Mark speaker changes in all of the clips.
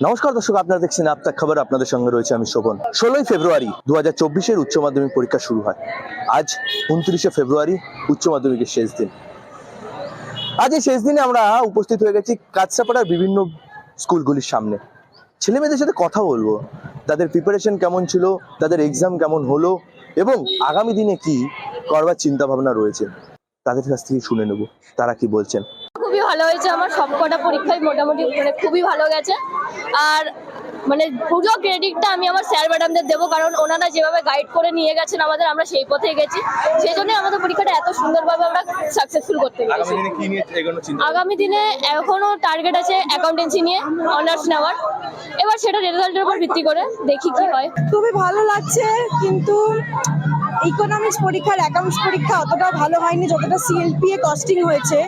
Speaker 1: নমস্কার দর্শক, আপনারা দেখছেন আপনার খবর, আপনাদের সঙ্গে রয়েছে আমি শোভন। ষোলোই ফেব্রুয়ারি দু হাজার চব্বিশের উচ্চ মাধ্যমিক পরীক্ষা শুরু হয়। আজ উনত্রিশে ফেব্রুয়ারি উচ্চ মাধ্যমিকের শেষ দিন। আজ এই শেষ দিনে আমরা উপস্থিত হয়ে গেছি কাছাপাড়ার বিভিন্ন স্কুলগুলির সামনে। ছেলে মেয়েদের সাথে কথা বলব, তাদের প্রিপারেশন কেমন ছিল, তাদের এক্সাম কেমন হলো, এবং আগামী দিনে কি করবার চিন্তা ভাবনা রয়েছে, তাদের কাছ থেকে শুনে নেব, তারা কি বলছেন।
Speaker 2: খুবই ভালো হয়েছে। আমার সবকটা পরীক্ষায় মোটামুটি মানে খুবই ভালো গেছে। আর মানে পুরো ক্রেডিটটা আমি আমার স্যার ম্যাডামদের দেবো কারণ ওনারা যেভাবে গাইড করে নিয়ে গেছেন আমাদের আমরা সেই পথে গেছি। সেই জন্যই আমাদের পরীক্ষাটা এত সুন্দরভাবে আমরা সাকসেসফুল করতে পেরেছি। আগামী দিনে এখনও টার্গেট আছে অ্যাকাউন্টেন্সি নিয়ে অনার্স নেওয়ার। এবার সেটা রেজাল্টের উপর ভিত্তি করে দেখি কি হয়।
Speaker 3: খুবই ভালো লাগছে কিন্তু ইকোনমিক্স পরীক্ষার অ্যাকাউন্টস পরীক্ষা অতটা ভালো হয়নি যতটা সিএলপি এ কস্টিং হয়েছে।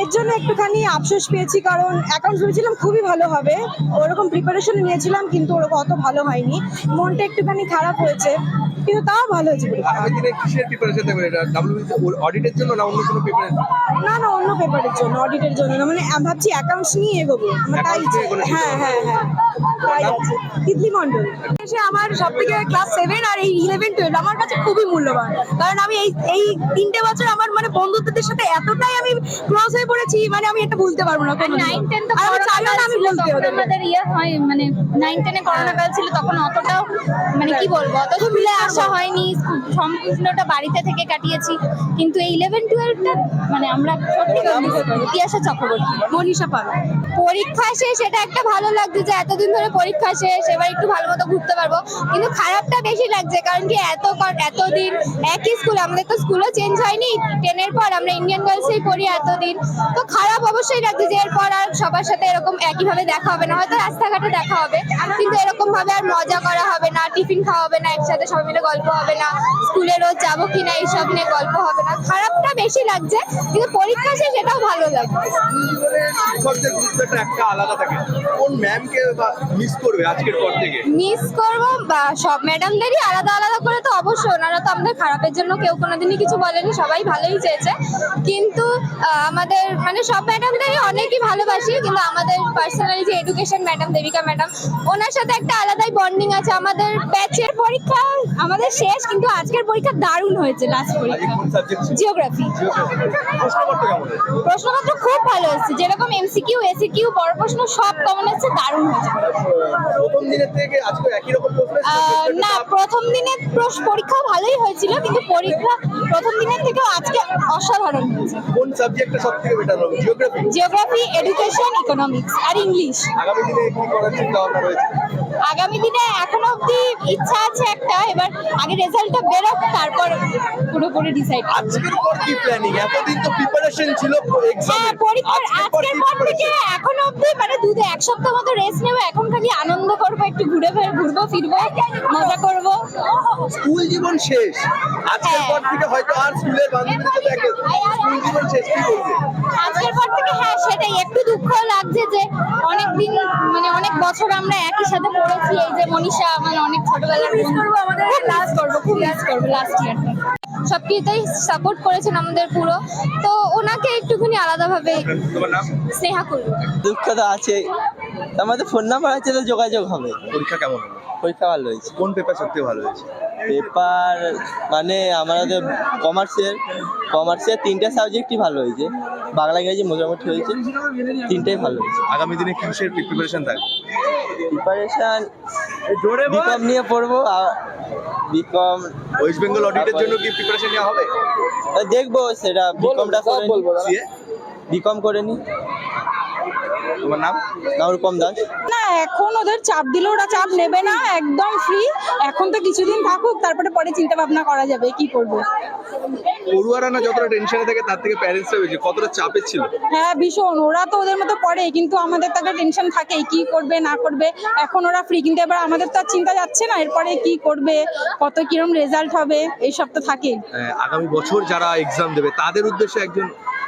Speaker 3: এর জন্য একটুখানি আফসোস পেয়েছি কারণ অ্যাকাউন্ট ভেবেছিলাম খুবই ভালো হবে। ওরকম প্রিপারেশন নিয়েছিলাম কিন্তু ওরকম অত ভালো হয়নি। মনটা একটুখানি খারাপ হয়েছে কিন্তু তাও ভালো হয়েছে
Speaker 4: আগামী দিনে কিসের প্রিপারেশন দেবেন এটা ডাব্লিউবিসি অডিটের জন্য না অন্য কোনো প্রিপারেশন
Speaker 3: না না অন্য পেপারের জন্য অডিটের জন্য না। মানে আমি ভাবছি অ্যাকাউন্টস নিয়ে এগোবো। আমার তাই। হ্যাঁ হ্যাঁ হ্যাঁ। তাই আছে। তিতলি মণ্ডল।
Speaker 5: এসে আমার সব থেকে ক্লাস সেভেন আর এই ইলেভেন টুয়েলভ আমার কাছে খুবই মূল্যবান। কারণ আমি এই এই তিনটে বছর আমার মানে বন্ধুত্বদের সাথে এতটাই আমি ক্লোজ হয়ে পড়েছি মানে আমি এটা ভুলতে পারব না
Speaker 2: নাইন টেন তো
Speaker 5: আর আমি চাইও না আমি বলতে
Speaker 2: তখন আমাদের ইয়ে হয় মানে নাইন টেনে করোনা কাল ছিল তখন অতটাও মানে কি বলব অত স্কুলে আসা হয়নি সম্পূর্ণটা বাড়িতে থেকে কাটিয়েছি। কিন্তু এই ইলেভেন টুয়েলভটা মানে আমরা সত্যি ইতিহাসের চক্রবর্তী।
Speaker 5: মনীষা পাল।
Speaker 2: পরীক্ষা শেষ এটা একটা ভালো লাগছে যে এতদিন ধরে পরীক্ষা শেষ, এবার একটু ভালো মতো ঘুরতে পারব। কিন্তু খারাপটা বেশি লাগছে, কারণ কি এত এতদিন একই স্কুল, আমাদের তো স্কুলও চেঞ্জ হয়নি। টেনের পর আমরা ইন্ডিয়ান গার্লসেই পড়ি এতদিন। তো খারাপ অবশ্যই লাগছে যে এরপর আর সবার সাথে এরকম একইভাবে দেখা হবে না। হয়তো রাস্তাঘাটে দেখা হবে, কিন্তু এরকম ভাবে আর মজা করা হবে না, টিফিন খাওয়া হবে না, একসাথে সবাই মিলে গল্প হবে না, স্কুলে রোজ যাব কিনা এইসব নিয়ে গল্প হবে না। খারাপটা বেশি লাগছে, কিন্তু পরীক্ষা শেষ এটাও ভালো লাগছে।
Speaker 4: শিক্ষকদের গুরুত্বটা একটা আলাদা থাকে। কোন ম্যামকে মিস করবে আজকের পর থেকে?
Speaker 2: মিস করব বা সব ম্যাডামদেরই আলাদা আলাদা করে তো অবশ্যই ওনারা তো আমাদের খারাপের জন্য কেউ কোনোদিনই কিছু বলেনি সবাই ভালোই চেয়েছে। কিন্তু আমাদের মানে সব ম্যাডামদেরই অনেকই ভালোবাসি কিন্তু আমাদের পার্সোনালি যে এডুকেশন ম্যাডাম দেবিকা ম্যাডাম ওনার সাথে একটা আলাদাই বন্ডিং আছে। আমাদের ব্যাচের পরীক্ষা আমাদের শেষ কিন্তু আজকের পরীক্ষা দারুণ হয়েছে লাস্ট পরীক্ষা। জিওগ্রাফি
Speaker 4: প্রশ্নপত্র
Speaker 2: প্রশ্নপত্র খুব ভালো এসেছে যেরকম এমসিকিউ এসিকিউ বড় প্রশ্ন সব কমন এসেছে দারুণ হয়েছে।
Speaker 4: প্রথম দিনের থেকে আজকে একই রকম প্রশ্ন
Speaker 2: না প্রথম দিনের পরীক্ষা ভালোই হয়েছিল কিন্তু পরীক্ষা প্রথম দিনের থেকেও আজকে অসাধারণ হয়েছে।
Speaker 4: কোন সাবজেক্টটা সবথেকে বেটার হবে? জিওগ্রাফি
Speaker 2: জিওগ্রাফি এডুকেশন ইকোনমিক্স আর ইংলিশ
Speaker 4: আগামী দিনে কি করার চিন্তা ভাবনা রয়েছে?
Speaker 2: আগামী দিনে এখনও অবধি ইচ্ছা আছে এবার আগে রেজাল্টটা বেরোক তারপর পুরোপুরি ডিসাইড
Speaker 4: আজকের পর কি প্ল্যানিং এতদিন তো প্রিপারেশন ছিল
Speaker 2: হ্যাঁ পরীক্ষার আজকের পর থেকে এখনও অবধি মানে দু এক সপ্তাহ মতো রেস্ট নেব এখন খালি আনন্দ করব একটু ঘুরে ফের ঘুরবো ফিরবো মজা করব।
Speaker 4: স্কুল জীবন শেষ। আজকের
Speaker 2: হ্যাঁ।
Speaker 4: পর থেকে হয়তো আর স্কুলের বান্ধবীদের সাথে স্কুল জীবন শেষ। কি করবে
Speaker 2: আজকের পর থেকে হ্যাঁ সেটাই একটু দুঃখ লাগছে যে অনেক দিন মানে অনেক বছর আমরা একই সাথে পড়েছি। এই যে মনীষা মানে অনেক ছোটবেলার বন্ধু। আমাদের লাস্ট করব খুব লাস্ট করব লাস্ট ইয়ার সব কিছুতেই সাপোর্ট করেছেন আমাদের পুরো। তো ওনাকে একটুখানি আলাদাভাবে
Speaker 4: ভাবে
Speaker 2: স্নেহা করব।
Speaker 6: দুঃখ তো আছে আমাদের ফোন নাম্বার আছে তো যোগাযোগ হবে।
Speaker 4: পরীক্ষা কেমন হলো?
Speaker 6: পরীক্ষা ভালো হয়েছে।
Speaker 4: কোন পেপার সত্যি ভালো হয়েছে?
Speaker 6: পেপার মানে আমাদের কমার্সের কমার্সের তিনটে সাবজেক্টই ভালো হয়েছে। বাংলা ইংরেজি মোটামুটি হয়েছে। তিনটেই ভালো হয়েছে।
Speaker 4: আগামী দিনে কিসের প্রিপারেশন থাকবে?
Speaker 6: প্রিপারেশন বিকম নিয়ে পড়ব বিকম
Speaker 4: ওয়েস্ট বেঙ্গল অডিটের জন্য কি প্রিপারেশন নেওয়া হবে?
Speaker 6: দেখব সেটা বিকমটা করে বিকম করে নি।
Speaker 4: তোমার নাম?
Speaker 6: নাম রূপম দাস।
Speaker 3: এখন ওদের চাপ দিলে ওরা চাপ নেবে না একদম ফ্রি এখন তো কিছুদিন থাকুক তারপরে পরে চিন্তা ভাবনা করা যাবে কি করব।
Speaker 4: পড়ুয়ারা না যতটা টেনশনে থাকে তার থেকে প্যারেন্টসরা বেশি। কতটা চাপে ছিল?
Speaker 3: হ্যাঁ ভীষণ। ওরা তো ওদের মতো পড়ে কিন্তু আমাদের তো একটা টেনশন থাকেই কি করবে না করবে। এখন ওরা ফ্রি কিন্তু এবার আমাদের তো আর চিন্তা যাচ্ছে না এরপরে কি করবে কত কিরম রেজাল্ট হবে এইসব তো থাকেই।
Speaker 4: আগামী বছর যারা এক্সাম দেবে তাদের উদ্দেশ্যে একজন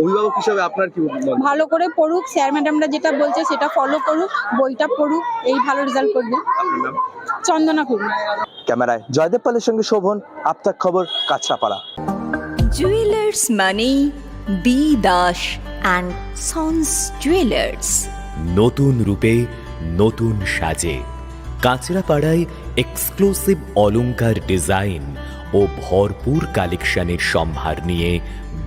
Speaker 4: অভিভাবক হিসাবে আপনার কি
Speaker 3: ভালো করে পড়ুক স্যার ম্যাডামরা যেটা বলছে সেটা ফলো করুক বইটা পড়ুক এই ভালো রেজাল্ট করবে। চন্দনা করুক
Speaker 1: ক্যামেরায় জয়দেব পালের সঙ্গে শোভন আপনার খবর কাছড়াপাড়া
Speaker 7: জুয়েলার্স মানে B Das and sons jewellers
Speaker 8: নতুন রূপে নতুন সাজে। কাঁচরাপাড়ায় এক্সক্লুসিভ অলংকার ডিজাইন ও ভরপুর কালেকশনের সম্ভার নিয়ে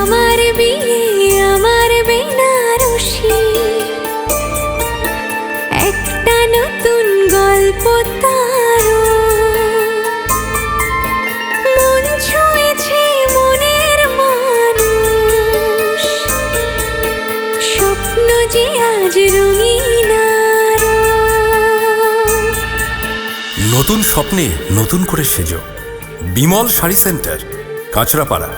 Speaker 7: আমার বিয়ে, আমার বেনারসি। একটা নতুন গল্প তার মন মনের স্বপ্ন যে
Speaker 9: নতুন স্বপ্নে নতুন করে সেজো। বিমল শাড়ি সেন্টার কাঁচরাপাড়া।